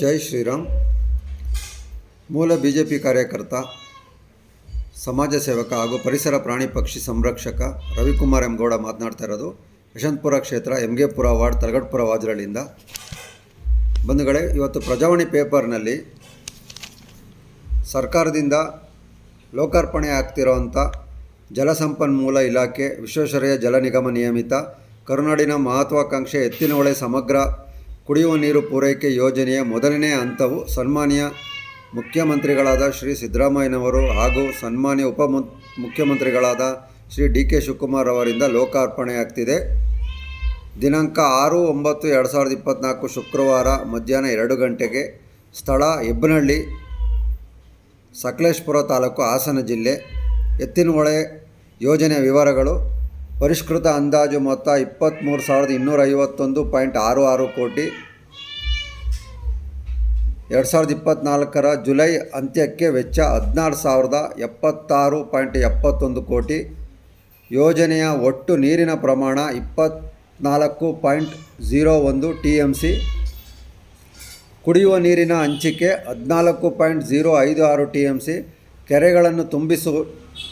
ಜೈ ಶ್ರೀರಾಮ್. ಮೂಲ B J P ಕಾರ್ಯಕರ್ತ, ಸಮಾಜ ಸೇವಕ ಹಾಗೂ ಪರಿಸರ ಪ್ರಾಣಿ ಪಕ್ಷಿ ಸಂರಕ್ಷಕ ರವಿಕುಮಾರ್ ಎಂಗೌಡ ಮಾತನಾಡ್ತಾ ಇರೋದು ಯಶವಂತಪುರ ಕ್ಷೇತ್ರ ಎಂಗೆಪುರ ವಾರ್ಡ್ ತಲಗಡ್ಪುರ ವಾಜ್ರಳ್ಳಿಯಿಂದ ಬಂಧುಗಳೇ, ಇವತ್ತು ಪ್ರಜಾವಾಣಿ ಪೇಪರ್ನಲ್ಲಿ ಸರ್ಕಾರದಿಂದ ಲೋಕಾರ್ಪಣೆ ಆಗ್ತಿರೋವಂಥ ಜಲಸಂಪನ್ಮೂಲ ಇಲಾಖೆ, ವಿಶ್ವೇಶ್ವರಯ್ಯ ಜಲ ನಿಗಮ ನಿಯಮಿತ, ಕರುನಾಡಿನ ಮಹತ್ವಾಕಾಂಕ್ಷೆ ಎತ್ತಿನಹೊಳೆ ಸಮಗ್ರ ಕುಡಿಯುವ ನೀರು ಪೂರೈಕೆ ಯೋಜನೆಯ ಮೊದಲನೇ ಹಂತವು ಸನ್ಮಾನ್ಯ ಮುಖ್ಯಮಂತ್ರಿಗಳಾದ ಶ್ರೀ ಸಿದ್ದರಾಮಯ್ಯನವರು ಹಾಗೂ ಸನ್ಮಾನ್ಯ ಉಪ ಮುಖ್ಯಮಂತ್ರಿಗಳಾದ ಶ್ರೀ ಡಿ ಕೆ ಶಿವಕುಮಾರ್ ಅವರಿಂದ ಲೋಕಾರ್ಪಣೆಯಾಗ್ತಿದೆ. ದಿನಾಂಕ ಆರು ಒಂಬತ್ತು ಎರಡು ಸಾವಿರದ ಇಪ್ಪತ್ತ್ನಾಲ್ಕು ಶುಕ್ರವಾರ ಮಧ್ಯಾಹ್ನ ಎರಡು ಗಂಟೆಗೆ ಸ್ಥಳ ಹೆಬ್ಬನಹಳ್ಳಿ ಸಕಲೇಶ್ಪುರ ತಾಲೂಕು ಹಾಸನ ಜಿಲ್ಲೆ. ಎತ್ತಿನಹೊಳೆ ಯೋಜನೆಯ ವಿವರಗಳು ಪರಿಷ್ಕೃತ ಅಂದಾಜು ಮೊತ್ತ ಇಪ್ಪತ್ತ್ಮೂರು ಸಾವಿರದ ಇನ್ನೂರ ಐವತ್ತೊಂದು ಪಾಯಿಂಟ್ ಆರು ಆರು ಕೋಟಿ. ಎರಡು ಸಾವಿರದ ಇಪ್ಪತ್ತ್ನಾಲ್ಕರ ಜುಲೈ ಅಂತ್ಯಕ್ಕೆ ವೆಚ್ಚ ಹದಿನಾರು ಸಾವಿರದ ಎಪ್ಪತ್ತಾರು ಪಾಯಿಂಟ್ ಎಪ್ಪತ್ತೊಂದು ಕೋಟಿ. ಯೋಜನೆಯ ಒಟ್ಟು ನೀರಿನ ಪ್ರಮಾಣ ಇಪ್ಪತ್ತ್ನಾಲ್ಕು ಪಾಯಿಂಟ್ ಝೀರೋ ಒಂದು ಟಿ ಎಂ ಸಿ ಕುಡಿಯುವ ನೀರಿನ ಹಂಚಿಕೆ ಹದಿನಾಲ್ಕು ಪಾಯಿಂಟ್ ಝೀರೋ ಐದು ಆರು ಟಿ ಎಂ ಸಿ ಕೆರೆಗಳನ್ನು ತುಂಬಿಸು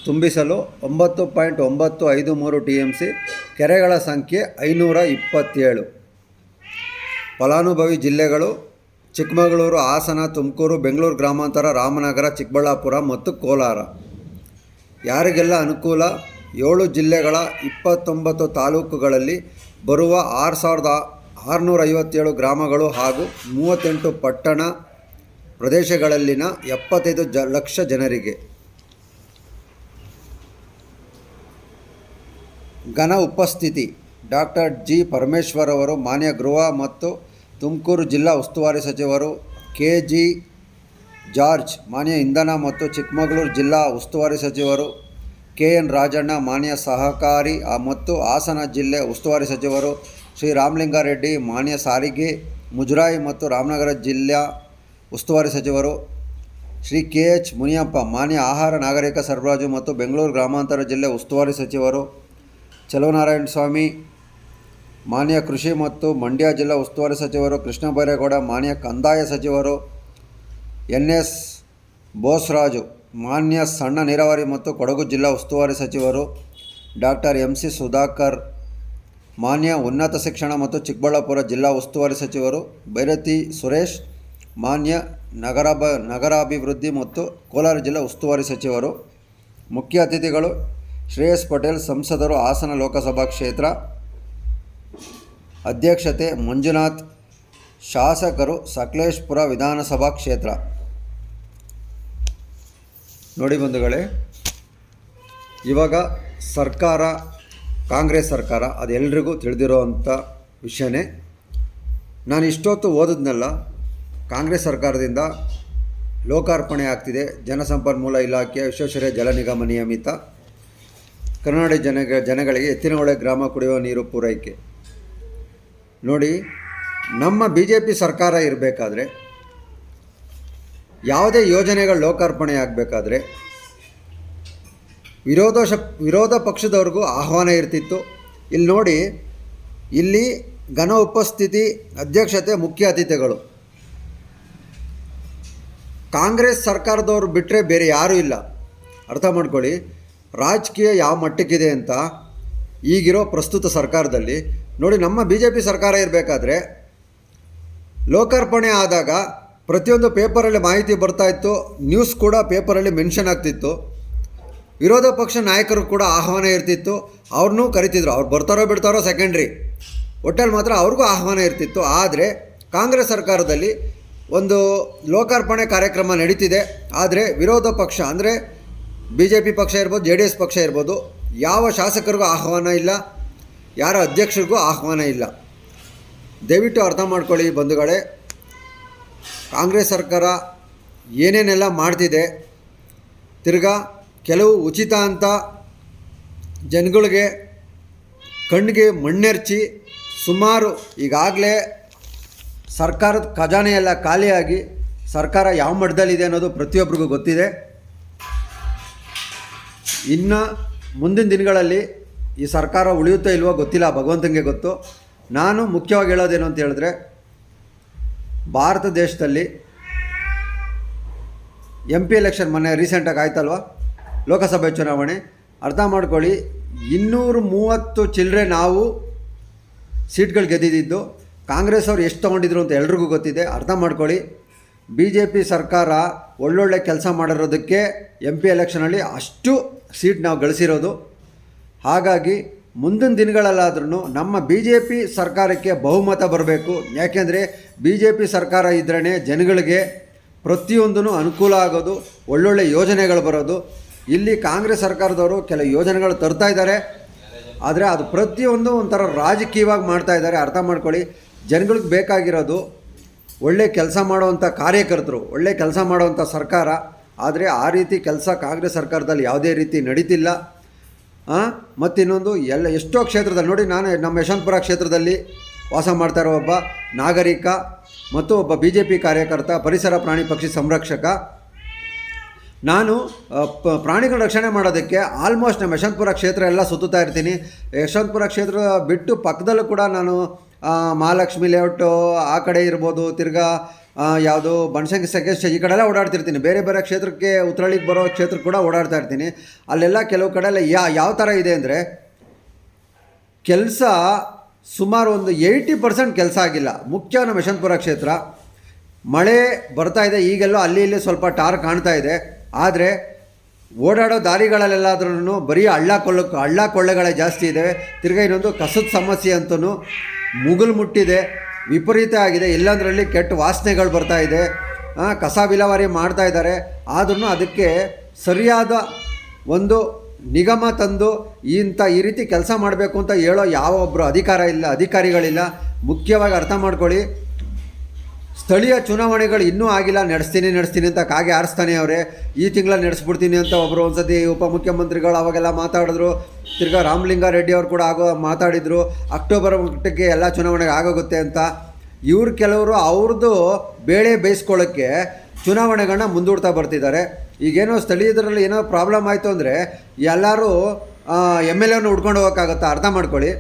ತುಂಬಿಸಲು ಒಂಬತ್ತು ಪಾಯಿಂಟ್ ಒಂಬತ್ತು ಐದು ಮೂರು ಟಿ ಎಂ ಸಿ, ಕೆರೆಗಳ ಸಂಖ್ಯೆ ಐನೂರ ಇಪ್ಪತ್ತೇಳು. ಫಲಾನುಭವಿ ಜಿಲ್ಲೆಗಳು ಚಿಕ್ಕಮಗಳೂರು, ಹಾಸನ, ತುಮಕೂರು, ಬೆಂಗಳೂರು ಗ್ರಾಮಾಂತರ, ರಾಮನಗರ, ಚಿಕ್ಕಬಳ್ಳಾಪುರ ಮತ್ತು ಕೋಲಾರ. ಯಾರಿಗೆಲ್ಲ ಅನುಕೂಲ? ಏಳು ಜಿಲ್ಲೆಗಳ ಇಪ್ಪತ್ತೊಂಬತ್ತು ತಾಲೂಕುಗಳಲ್ಲಿ ಬರುವ ಆರು ಸಾವಿರದ ಆರುನೂರ ಐವತ್ತೇಳು ಗ್ರಾಮಗಳು ಹಾಗೂ ಮೂವತ್ತೆಂಟು ಪಟ್ಟಣ ಪ್ರದೇಶಗಳಲ್ಲಿನ ಎಪ್ಪತ್ತೈದು ಜ ಲಕ್ಷ ಜನರಿಗೆ. ಘನ ಉಪಸ್ಥಿತಿ. Doctor G. ಪರಮೇಶ್ವರ್ ಅವರು, ಮಾನ್ಯ ಗೃಹ ಮತ್ತು ತುಮಕೂರು ಜಿಲ್ಲಾ ಉಸ್ತುವಾರಿ ಸಚಿವರು ಕೆ. ಜಿ. ಜಾರ್ಜ್, ಮಾನ್ಯ ಇಂಧನ ಮತ್ತು ಚಿಕ್ಕಮಗಳೂರು ಜಿಲ್ಲಾ ಉಸ್ತುವಾರಿ ಸಚಿವರು ಕೆ. ಎನ್. ರಾಜಣ್ಣ, ಮಾನ್ಯ ಸಹಕಾರಿ ಮತ್ತು ಹಾಸನ ಜಿಲ್ಲೆ ಉಸ್ತುವಾರಿ ಸಚಿವರು ಶ್ರೀ ರಾಮಲಿಂಗಾರೆಡ್ಡಿ, ಮಾನ್ಯ ಸಾರಿಗೆ, ಮುಜರಾಯಿ ಮತ್ತು ರಾಮನಗರ ಜಿಲ್ಲಾ ಉಸ್ತುವಾರಿ ಸಚಿವರು ಶ್ರೀ ಕೆ. ಎಚ್. ಮುನಿಯಪ್ಪ, ಮಾನ್ಯ ಆಹಾರ ನಾಗರಿಕ ಸರಬರಾಜು ಮತ್ತು ಬೆಂಗಳೂರು ಗ್ರಾಮಾಂತರ ಜಿಲ್ಲೆ ಉಸ್ತುವಾರಿ ಸಚಿವರು ಚಲುವನಾರಾಯಣ ಸ್ವಾಮಿ, ಮಾನ್ಯ ಕೃಷಿ ಮತ್ತು ಮಂಡ್ಯ ಜಿಲ್ಲಾ ಉಸ್ತುವಾರಿ ಸಚಿವರು ಕೃಷ್ಣ ಬೈರೇಗೌಡ, ಮಾನ್ಯ ಕಂದಾಯ ಸಚಿವರು ಎನ್ ಎಸ್ ಬೋಸ್ರಾಜು, ಮಾನ್ಯ ಸಣ್ಣ ನೀರಾವರಿ ಮತ್ತು ಕೊಡಗು ಜಿಲ್ಲಾ ಉಸ್ತುವಾರಿ ಸಚಿವರು ಡಾಕ್ಟರ್ ಎಂ ಸಿ ಸುಧಾಕರ್, ಮಾನ್ಯ ಉನ್ನತ ಶಿಕ್ಷಣ ಮತ್ತು ಚಿಕ್ಕಬಳ್ಳಾಪುರ ಜಿಲ್ಲಾ ಉಸ್ತುವಾರಿ ಸಚಿವರು ಭೈರತಿ ಸುರೇಶ್, ಮಾನ್ಯ ನಗರಾಭ ನಗರಾಭಿವೃದ್ಧಿ ಮತ್ತು ಕೋಲಾರ ಜಿಲ್ಲಾ ಉಸ್ತುವಾರಿ ಸಚಿವರು, ಮುಖ್ಯ ಅತಿಥಿಗಳು ಶ್ರೇಯಸ್ ಪಟೇಲ್ ಸಂಸದರು ಹಾಸನ ಲೋಕಸಭಾ ಕ್ಷೇತ್ರ ಅಧ್ಯಕ್ಷತೆ ಮಂಜುನಾಥ್, ಶಾಸಕರು ಸಕಲೇಶ್ಪುರ ವಿಧಾನಸಭಾ ಕ್ಷೇತ್ರ. ನೋಡಿ ಬಂಧುಗಳೇ, ಇವಾಗ ಸರ್ಕಾರ, ಕಾಂಗ್ರೆಸ್ ಸರ್ಕಾರ ಅದೆಲ್ರಿಗೂ ತಿಳಿದಿರೋವಂಥ ವಿಷಯನೇ. ನಾನು ಇಷ್ಟೊತ್ತು ಓದಿದ್ನಲ್ಲ ಕಾಂಗ್ರೆಸ್ ಸರ್ಕಾರದಿಂದ ಲೋಕಾರ್ಪಣೆ ಆಗ್ತಿದೆ ಜನಸಂಪನ್ಮೂಲ ಇಲಾಖೆ, ವಿಶ್ವೇಶ್ವರಯ್ಯ ಜಲ ನಿಗಮ ನಿಯಮಿತ. ಕರ್ನಾಟಕ ಜನ, ಜನಗಳಿಗೆ ಎತ್ತಿನಹೊಳೆ ಗ್ರಾಮ ಕುಡಿಯುವ ನೀರು ಪೂರೈಕೆ. ನೋಡಿ, ನಮ್ಮ ಬಿ ಜೆ ಪಿ ಸರ್ಕಾರ ಇರಬೇಕಾದ್ರೆ, ಯಾವುದೇ ಯೋಜನೆಗಳು ಲೋಕಾರ್ಪಣೆ ಆಗಬೇಕಾದ್ರೆ ವಿರೋಧ ವಿರೋಧ ಪಕ್ಷದವ್ರಿಗೂ ಆಹ್ವಾನ ಇರ್ತಿತ್ತು. ಇಲ್ಲಿ ನೋಡಿ, ಇಲ್ಲಿ ಘನ ಉಪಸ್ಥಿತಿ, ಅಧ್ಯಕ್ಷತೆ ಮುಖ್ಯ ಅತಿಥಿಗಳು. ಕಾಂಗ್ರೆಸ್ ಸರ್ಕಾರದವ್ರು ಬಿಟ್ಟರೆ ಬೇರೆ ಯಾರೂ ಇಲ್ಲ. ಅರ್ಥ ಮಾಡ್ಕೊಳ್ಳಿ ರಾಜಕೀಯ ಯಾವ ಮಟ್ಟಕ್ಕಿದೆ ಅಂತ ಈಗಿರೋ ಪ್ರಸ್ತುತ ಸರ್ಕಾರದಲ್ಲಿ, ನೋಡಿ ನಮ್ಮ ಬಿ ಜೆ ಪಿ ಸರ್ಕಾರ ಇರಬೇಕಾದ್ರೆ ಲೋಕಾರ್ಪಣೆ ಆದಾಗ ಪ್ರತಿಯೊಂದು ಪೇಪರಲ್ಲಿ ಮಾಹಿತಿ ಬರ್ತಾ ಇತ್ತು, ನ್ಯೂಸ್ ಕೂಡ ಪೇಪರಲ್ಲಿ ಮೆನ್ಷನ್ ಆಗ್ತಿತ್ತು. ವಿರೋಧ ಪಕ್ಷ ನಾಯಕರು ಕೂಡ ಆಹ್ವಾನ ಇರ್ತಿತ್ತು ಅವ್ರನ್ನೂ ಕರಿತಿದ್ರು. ಅವ್ರು ಬರ್ತಾರೋ ಬಿಡ್ತಾರೋ ಸೆಕೆಂಡ್ರಿ ಒಟ್ಟಲ್ಲಿ ಮಾತ್ರ ಅವ್ರಿಗೂ ಆಹ್ವಾನ ಇರ್ತಿತ್ತು. ಆದರೆ ಕಾಂಗ್ರೆಸ್ ಸರ್ಕಾರದಲ್ಲಿ ಒಂದು ಲೋಕಾರ್ಪಣೆ ಕಾರ್ಯಕ್ರಮ ನಡೀತಿದೆ. ಆದರೆ ವಿರೋಧ ಪಕ್ಷ ಅಂದರೆ ಬಿ ಜೆ ಪಿ ಪಕ್ಷ ಇರ್ಬೋದು ಜೆ ಡಿ ಎಸ್ ಪಕ್ಷ ಇರ್ಬೋದು, ಯಾವ ಶಾಸಕರಿಗೂ ಆಹ್ವಾನ ಇಲ್ಲ, ಯಾರ ಅಧ್ಯಕ್ಷರಿಗೂ ಆಹ್ವಾನ ಇಲ್ಲ. ದಯವಿಟ್ಟು ಅರ್ಥ ಮಾಡ್ಕೊಳ್ಳಿ ಬಂಧುಗಳೇ, ಕಾಂಗ್ರೆಸ್ ಸರ್ಕಾರ ಏನೇನೆಲ್ಲ ಮಾಡ್ತಿದೆ, ತಿರ್ಗಾ ಕೆಲವು ಉಚಿತ ಅಂತ ಜನಗಳಿಗೆ ಕಣ್ಣಿಗೆ ಮಣ್ಣೆರ್ಚಿ ಸುಮಾರು ಈಗಾಗಲೇ ಸರ್ಕಾರದ ಖಜಾನೆಯೆಲ್ಲ ಖಾಲಿಯಾಗಿ ಸರ್ಕಾರ ಯಾವ ಮಟ್ಟದಲ್ಲಿದೆ ಅನ್ನೋದು ಪ್ರತಿಯೊಬ್ಬರಿಗೂ ಗೊತ್ತಿದೆ. ಇನ್ನು ಮುಂದಿನ ದಿನಗಳಲ್ಲಿ ಈ ಸರ್ಕಾರ ಉಳಿಯುತ್ತೋ ಇಲ್ವೋ ಗೊತ್ತಿಲ್ಲ ಭಗವಂತನಿಗೆ ಗೊತ್ತು. ನಾನು ಮುಖ್ಯವಾಗಿ ಹೇಳೋದೇನು ಅಂತ ಹೇಳಿದ್ರೆ, ಭಾರತ ದೇಶದಲ್ಲಿ ಎಂ ಪಿ ಎಲೆಕ್ಷನ್ ಮೊನ್ನೆ ರೀಸೆಂಟಾಗಿ ಆಯ್ತಲ್ವ? ಲೋಕಸಭೆ ಚುನಾವಣೆ. ಅರ್ಥ ಮಾಡ್ಕೊಳ್ಳಿ, ಇನ್ನೂರು ಮೂವತ್ತು ಚಿಲ್ಲರೆ ನಾವು ಸೀಟ್ಗಳು ಗೆದ್ದಿದ್ದು, ಕಾಂಗ್ರೆಸ್ ಅವ್ರು ಎಷ್ಟು ತೊಗೊಂಡಿದ್ರು ಅಂತ ಎಲ್ರಿಗೂ ಗೊತ್ತಿದೆ. ಅರ್ಥ ಮಾಡ್ಕೊಳ್ಳಿ. ಬಿ ಜೆ ಪಿ ಸರ್ಕಾರ ಒಳ್ಳೊಳ್ಳೆ ಕೆಲಸ ಮಾಡಿರೋದಕ್ಕೆ ಎಂ ಪಿ ಎಲೆಕ್ಷನಲ್ಲಿ ಅಷ್ಟು ಸೀಟ್ ನಾವು ಗಳಿಸಿರೋದು. ಹಾಗಾಗಿ ಮುಂದಿನ ದಿನಗಳಲ್ಲಾದ್ರೂ ನಮ್ಮ ಬಿ ಜೆ ಪಿ ಸರ್ಕಾರಕ್ಕೆ ಬಹುಮತ ಬರಬೇಕು. ಯಾಕೆಂದರೆ ಬಿ ಜೆ ಪಿ ಸರ್ಕಾರ ಇದ್ರೇ ಜನಗಳಿಗೆ ಪ್ರತಿಯೊಂದೂ ಅನುಕೂಲ ಆಗೋದು, ಒಳ್ಳೊಳ್ಳೆ ಯೋಜನೆಗಳು ಬರೋದು. ಇಲ್ಲಿ ಕಾಂಗ್ರೆಸ್ ಸರ್ಕಾರದವರು ಕೆಲವು ಯೋಜನೆಗಳು ತರ್ತಾ ಇದ್ದಾರೆ. ಆದರೆ ಅದು ಪ್ರತಿಯೊಂದು ಒಂಥರ ರಾಜಕೀಯವಾಗಿ ಮಾಡ್ತಾ ಇದ್ದಾರೆ. ಅರ್ಥ ಮಾಡ್ಕೊಳ್ಳಿ. ಜನಗಳಿಗೆ ಬೇಕಾಗಿರೋದು ಒಳ್ಳೆ ಕೆಲಸ ಮಾಡುವಂಥ ಕಾರ್ಯಕರ್ತರು, ಒಳ್ಳೆ ಕೆಲಸ ಮಾಡುವಂಥ ಸರ್ಕಾರ, ಆದರೆ ಆ ರೀತಿ ಕೆಲಸ ಕಾಂಗ್ರೆಸ್ ಸರ್ಕಾರದಲ್ಲಿ ಯಾವುದೇ ರೀತಿ ನಡೀತಿಲ್ಲ. ಮತ್ತಿನ್ನೊಂದು, ಎಲ್ಲ ಎಷ್ಟೋ ಕ್ಷೇತ್ರದಲ್ಲಿ, ನೋಡಿ ನಾನು ನಮ್ಮ ಯಶವಂತಪುರ ಕ್ಷೇತ್ರದಲ್ಲಿ ವಾಸ ಮಾಡ್ತಾ ಇರೋ ಒಬ್ಬ ನಾಗರಿಕ ಮತ್ತು ಒಬ್ಬ ಬಿ ಜೆ ಪಿ ಕಾರ್ಯಕರ್ತ, ಪರಿಸರ ಪ್ರಾಣಿ ಪಕ್ಷಿ ಸಂರಕ್ಷಕ. ನಾನು ಪ್ರಾಣಿಗಳ ರಕ್ಷಣೆ ಮಾಡೋದಕ್ಕೆ ಆಲ್ಮೋಸ್ಟ್ ನಮ್ಮ ಯಶವಂತಪುರ ಕ್ಷೇತ್ರ ಎಲ್ಲ ಸುತ್ತುತ್ತಾ ಇರ್ತೀನಿ. ಯಶವಂತಪುರ ಕ್ಷೇತ್ರ ಬಿಟ್ಟು ಪಕ್ಕದಲ್ಲೂ ಕೂಡ ನಾನು ಮಹಾಲಕ್ಷ್ಮಿ ಲೇಔಟು ಆ ಕಡೆ ಇರ್ಬೋದು, ತಿರ್ಗಾ ಯಾವುದು ಬನಶಂಕರಿ ಸೆಕೆಸ್ಟ್ ಈ ಕಡೆ ಎಲ್ಲ ಓಡಾಡ್ತಿರ್ತೀನಿ. ಬೇರೆ ಬೇರೆ ಕ್ಷೇತ್ರಕ್ಕೆ ಉತ್ತರಳಿಗೆ ಬರೋ ಕ್ಷೇತ್ರ ಕೂಡ ಓಡಾಡ್ತಾ ಇರ್ತೀನಿ. ಅಲ್ಲೆಲ್ಲ ಕೆಲವು ಕಡೆ ಎಲ್ಲ ಯಾ, ಯಾವ ಥರ ಇದೆ ಅಂದರೆ, ಕೆಲಸ ಸುಮಾರು ಒಂದು ಏಯ್ಟಿ ಪರ್ಸೆಂಟ್ ಕೆಲಸ ಆಗಿಲ್ಲ. ಮುಖ್ಯ ನಮ್ಮ ಯಶವಂತಪುರ ಕ್ಷೇತ್ರ. ಮಳೆ ಬರ್ತಾ ಇದೆ, ಈಗೆಲ್ಲೋ ಅಲ್ಲಿ ಇಲ್ಲಿ ಸ್ವಲ್ಪ ಟಾರ್ ಕಾಣ್ತಾ ಇದೆ. ಆದರೆ, ಓಡಾಡೋ ದಾರಿಗಳಲ್ಲೆಲ್ಲಾದ್ರೂ ಬರೀ ಹಳ್ಳ ಕೊಳ್ಳ, ಹಳ್ಳ ಕೊಳ್ಳೆಗಳೇ ಜಾಸ್ತಿ ಇದೆ ತಿರ್ಗಾ ಇನ್ನೊಂದು ಕಸದ ಸಮಸ್ಯೆ ಅಂತೂ ಮುಗುಲು ಮುಟ್ಟಿದೆ, ವಿಪರೀತ ಆಗಿದೆ. ಎಲ್ಲಂದ್ರಲ್ಲಿ ಕೆಟ್ಟ ವಾಸನೆಗಳು ಬರ್ತಾ ಇದೆ. ಕಸ ವಿಲೇವಾರಿ ಮಾಡ್ತಾ ಇದ್ದಾರೆ. ಆದ್ರೂ ಅದಕ್ಕೆ ಸರಿಯಾದ ಒಂದು ನಿಗಮ ತಂದು ಇಂಥ ಈ ರೀತಿ ಕೆಲಸ ಮಾಡಬೇಕು ಅಂತ ಹೇಳೋ ಯಾವ ಒಬ್ಬರು ಅಧಿಕಾರ ಇಲ್ಲ, ಅಧಿಕಾರಿಗಳಿಲ್ಲ. ಮುಖ್ಯವಾಗಿ ಅರ್ಥ ಮಾಡ್ಕೊಳ್ಳಿ ಸ್ಥಳೀಯ ಚುನಾವಣೆಗಳು ಇನ್ನೂ ಆಗಿಲ್ಲ, ನಡೆಸ್ತೀನಿ ನಡೆಸ್ತೀನಿ ಅಂತ ಕಾಗೆ ಆರಿಸ್ತಾನೆ ಅವರೇ. ಈ ತಿಂಗಳ ನಡೆಸ್ಬಿಡ್ತೀನಿ ಅಂತ ಒಬ್ಬರು ಒಂದ್ಸತಿ ಉಪಮುಖ್ಯಮಂತ್ರಿಗಳು ಅವಾಗೆಲ್ಲ ಮಾತಾಡಿದ್ರು. ತಿರ್ಗಾ ರಾಮಲಿಂಗಾರೆಡ್ಡಿ ಅವರು ಕೂಡ ಆಗೋ ಮಾತಾಡಿದರು. ಅಕ್ಟೋಬರ್ ಮಟ್ಟಕ್ಕೆ ಎಲ್ಲ ಚುನಾವಣೆಗೆ ಆಗೋಗುತ್ತೆ ಅಂತ. ಇವ್ರು ಕೆಲವರು ಅವ್ರದ್ದು ಬೇಳೆ ಬೇಯಿಸ್ಕೊಳ್ಳೋಕ್ಕೆ ಚುನಾವಣೆಗಳನ್ನ ಮುಂದೂಡ್ತಾ ಬರ್ತಿದ್ದಾರೆ. ಈಗೇನೋ ಸ್ಥಳೀಯದರಲ್ಲಿ ಏನೋ ಪ್ರಾಬ್ಲಮ್ ಆಯಿತು ಅಂದರೆ ಎಲ್ಲರೂ ಎಂ ಎಲ್ ಎನ್ನು ಹುಡ್ಕೊಂಡು ಹೋಗೋಕ್ಕಾಗತ್ತಾ? ಅರ್ಥ ಮಾಡ್ಕೊಳ್ಳಿ.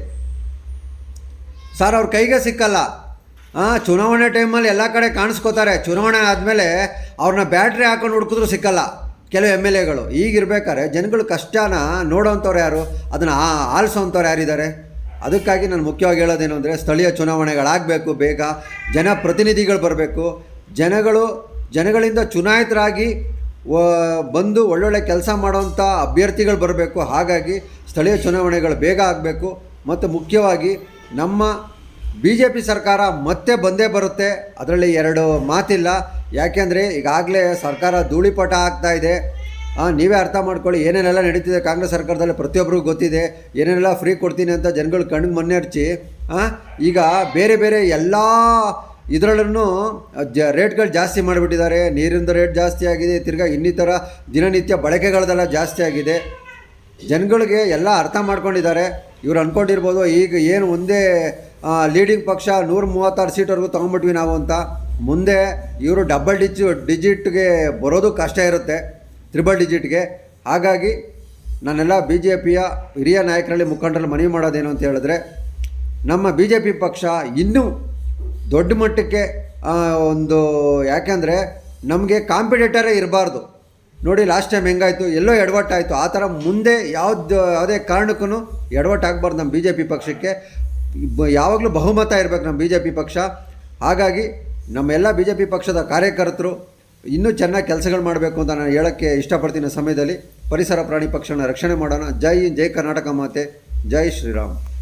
ಸರ್ ಅವ್ರ ಕೈಗೆ ಸಿಕ್ಕಲ್ಲ. ಚುನಾವಣೆ ಟೈಮಲ್ಲಿ ಎಲ್ಲ ಕಡೆ ಕಾಣಿಸ್ಕೋತಾರೆ. ಚುನಾವಣೆ ಆದಮೇಲೆ ಅವ್ರನ್ನ ಬ್ಯಾಟ್ರಿ ಹಾಕೊಂಡು ಹುಡ್ಕಿದ್ರು ಸಿಕ್ಕಲ್ಲ. ಕೆಲವು ಎಂ ಎಲ್ ಎಗಳು. ಈಗಿರ್ಬೇಕಾದ್ರೆ ಜನಗಳ ಕಷ್ಟನ ನೋಡೋವಂಥವ್ರು ಯಾರು? ಅದನ್ನು ಆಲಿಸೋವಂಥವ್ರು ಯಾರಿದ್ದಾರೆ? ಅದಕ್ಕಾಗಿ ನಾನು ಮುಖ್ಯವಾಗಿ ಹೇಳೋದೇನು ಅಂದರೆ ಸ್ಥಳೀಯ ಚುನಾವಣೆಗಳಾಗಬೇಕು ಬೇಗ. ಜನಪ್ರತಿನಿಧಿಗಳು ಬರಬೇಕು. ಜನಗಳು, ಜನಗಳಿಂದ ಚುನಾಯಿತರಾಗಿ ಬಂದು ಒಳ್ಳೊಳ್ಳೆ ಕೆಲಸ ಮಾಡೋವಂಥ ಅಭ್ಯರ್ಥಿಗಳು ಬರಬೇಕು. ಹಾಗಾಗಿ ಸ್ಥಳೀಯ ಚುನಾವಣೆಗಳು ಬೇಗ ಆಗಬೇಕು. ಮತ್ತು ಮುಖ್ಯವಾಗಿ ನಮ್ಮ ಬಿ ಜೆ ಪಿ ಸರ್ಕಾರ ಮತ್ತೆ ಬಂದೇ ಬರುತ್ತೆ. ಅದರಲ್ಲಿ ಎರಡು ಮಾತಿಲ್ಲ. ಯಾಕೆಂದರೆ ಈಗಾಗಲೇ ಸರ್ಕಾರ ಧೂಳಿಪಟ ಆಗ್ತಾ ಇದೆ. ನೀವೇ ಅರ್ಥ ಮಾಡ್ಕೊಳ್ಳಿ. ಏನೇನೆಲ್ಲ ನಡೀತಿದೆ ಕಾಂಗ್ರೆಸ್ ಸರ್ಕಾರದಲ್ಲಿ ಪ್ರತಿಯೊಬ್ಬರಿಗೂ ಗೊತ್ತಿದೆ. ಏನೇನೆಲ್ಲ ಫ್ರೀ ಕೊಡ್ತೀನಿ ಅಂತ ಜನಗಳು ಕಣ್ಣಿಗೆ ಮೊನ್ನೆ ಹಚ್ಚಿ ಆ, ಈಗ ಬೇರೆ ಬೇರೆ ಎಲ್ಲ ಇದರಲ್ಲೂ ಜ ರೇಟ್ಗಳು ಜಾಸ್ತಿ ಮಾಡಿಬಿಟ್ಟಿದ್ದಾರೆ. ನೀರಿಂದ ರೇಟ್ ಜಾಸ್ತಿ ಆಗಿದೆ. ತಿರ್ಗಾ ಇನ್ನಿತರ ದಿನನಿತ್ಯ ಬಳಕೆಗಳದೆಲ್ಲ ಜಾಸ್ತಿ ಆಗಿದೆ. ಜನಗಳಿಗೆ ಎಲ್ಲ ಅರ್ಥ ಮಾಡ್ಕೊಂಡಿದ್ದಾರೆ. ಇವ್ರು ಅಂದ್ಕೊಂಡಿರ್ಬೋದು ಈಗ ಏನು ಒಂದೇ ಲೀಡಿಂಗ್ ಪಕ್ಷ ನೂರ ಮೂವತ್ತಾರು ಸೀಟ್ವರೆಗೂ ತೊಗೊಂಬಿಟ್ವಿ ನಾವು ಅಂತ. ಮುಂದೆ ಇವರು ಡಬಲ್ ಡಿಜಿ ಡಿಜಿಟ್ಗೆ ಬರೋದು ಕಷ್ಟ ಇರುತ್ತೆ ತ್ರಿಬಲ್ ಡಿಜಿಟ್ಗೆ ಹಾಗಾಗಿ ನಾನೆಲ್ಲ ಬಿ ಜೆ ಪಿಯ ಹಿರಿಯ ನಾಯಕರಲ್ಲಿ ಮುಖಂಡರಲ್ಲಿ ಮನವಿ ಮಾಡೋದೇನು ಅಂತ ಹೇಳಿದ್ರೆ, ನಮ್ಮ ಬಿ ಜೆ ಪಿ ಪಕ್ಷ ಇನ್ನೂ ದೊಡ್ಡ ಮಟ್ಟಕ್ಕೆ ಒಂದು ಯಾಕೆಂದರೆ ನಮಗೆ ಕಾಂಪಿಟೇಟರೇ ಇರಬಾರ್ದು. ನೋಡಿ ಲಾಸ್ಟ್ ಟೈಮ್ ಹೆಂಗಾಯಿತು, ಎಲ್ಲೋ ಎಡವಟ್ಟಾಯಿತು. ಆ ಥರ ಮುಂದೆ ಯಾವ್ದು, ಯಾವುದೇ ಕಾರಣಕ್ಕೂ ಎಡವಟ್ಟಾಗಬಾರ್ದು ನಮ್ಮ ಬಿ ಜೆ ಪಿ ಪಕ್ಷಕ್ಕೆ. ಯಾವಾಗಲೂ ಬಹುಮತ ಇರಬೇಕು ನಮ್ಮ ಬಿ ಜೆ ಪಿ ಪಕ್ಷ. ಹಾಗಾಗಿ ನಮ್ಮೆಲ್ಲ ಬಿ ಜೆ ಪಿ ಪಕ್ಷದ ಕಾರ್ಯಕರ್ತರು ಇನ್ನೂ ಚೆನ್ನಾಗಿ ಕೆಲಸಗಳು ಮಾಡಬೇಕು ಅಂತ ನಾನು ಹೇಳೋಕ್ಕೆ ಇಷ್ಟಪಡ್ತೀನಿ ಸಮಯದಲ್ಲಿ. ಪರಿಸರ ಪ್ರಾಣಿ ಪಕ್ಷನ ರಕ್ಷಣೆ ಮಾಡೋಣ. ಜೈ ಜೈ ಕರ್ನಾಟಕ ಮಾತೆ, ಜೈ ಶ್ರೀರಾಮ್.